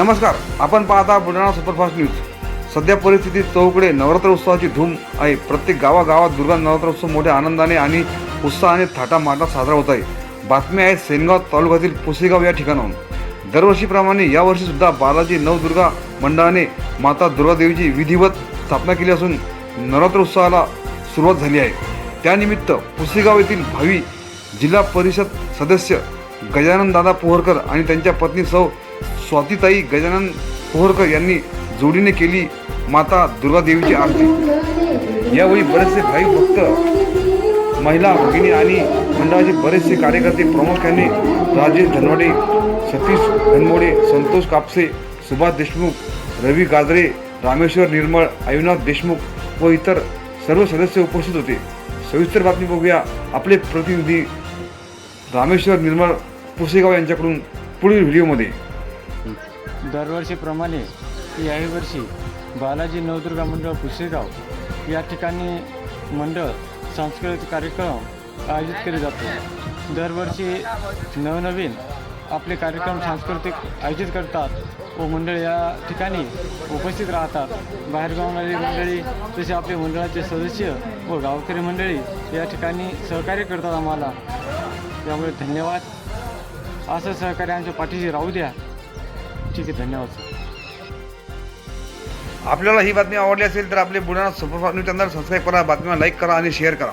नमस्कार आपण पाहता बुलढाणा सुपरफास्ट न्यूज. सध्या परिस्थितीत चौकडे नवरात्र उत्सवाची धूम आहे. प्रत्येक गावागावात दुर्गा नवरात्र उत्सव मोठ्या आनंदाने आणि उत्साहाने थाटामाटात साजरा होत आहे. बातमी आहे सेनगाव तालुक्यातील पुसेगाव या ठिकाणाहून. दरवर्षीप्रमाणे यावर्षीसुद्धा बालाजी नवदुर्गा मंडळाने माता दुर्गादेवीची विधिवत स्थापना केली असून नवरात्र उत्सवाला सुरुवात झाली आहे. त्यानिमित्त पुसेगाव येथील भावी जिल्हा परिषद सदस्य गजानन दादा पोहरकर आणि त्यांच्या पत्नी सौ स्वातीताई गजानन पोहरकर यांनी जोडीने केली माता दुर्गा देवीची आरती. यावेळी बरेचसे भाई भक्त महिला भगिनी आणि मंडळाचे बरेचसे कार्यकर्ते प्रामुख्याने राजेश धनवडे सतीश धनमोडे संतोष कापसे सुभाष देशमुख रवी गाजरे रामेश्वर निर्मळ आयुनाथ देशमुख व इतर सर्व सदस्य उपस्थित होते. सविस्तर बातमी बघूया आपले प्रतिनिधी रामेश्वर निर्मळ पुसेगाव यांच्याकडून पुढील व्हिडिओमध्ये. दरवर्षीप्रमाणे याही वर्षी बालाजी नवदुर्गा मंडळ पुसेगाव या ठिकाणी मंडळ सांस्कृतिक कार्यक्रम आयोजित केले जातो. दरवर्षी नवनवीन आपले कार्यक्रम सांस्कृतिक आयोजित करतात व मंडळ या ठिकाणी उपस्थित राहतात. बाहेरगावणारी मंडळी तसे आपले मंडळाचे सदस्य व गावकरी मंडळी या ठिकाणी सहकार्य करतात आम्हाला. त्यामुळे धन्यवाद. असं सहकार्य आमच्या पाठीशी राहू द्या. ठीक आहे धन्यवाद सर. आपल्याला ही बातमी आवडली असेल तर आपले Buldhana superfast news channel subscribe करा बातमीला लाईक करा आणि शेअर करा.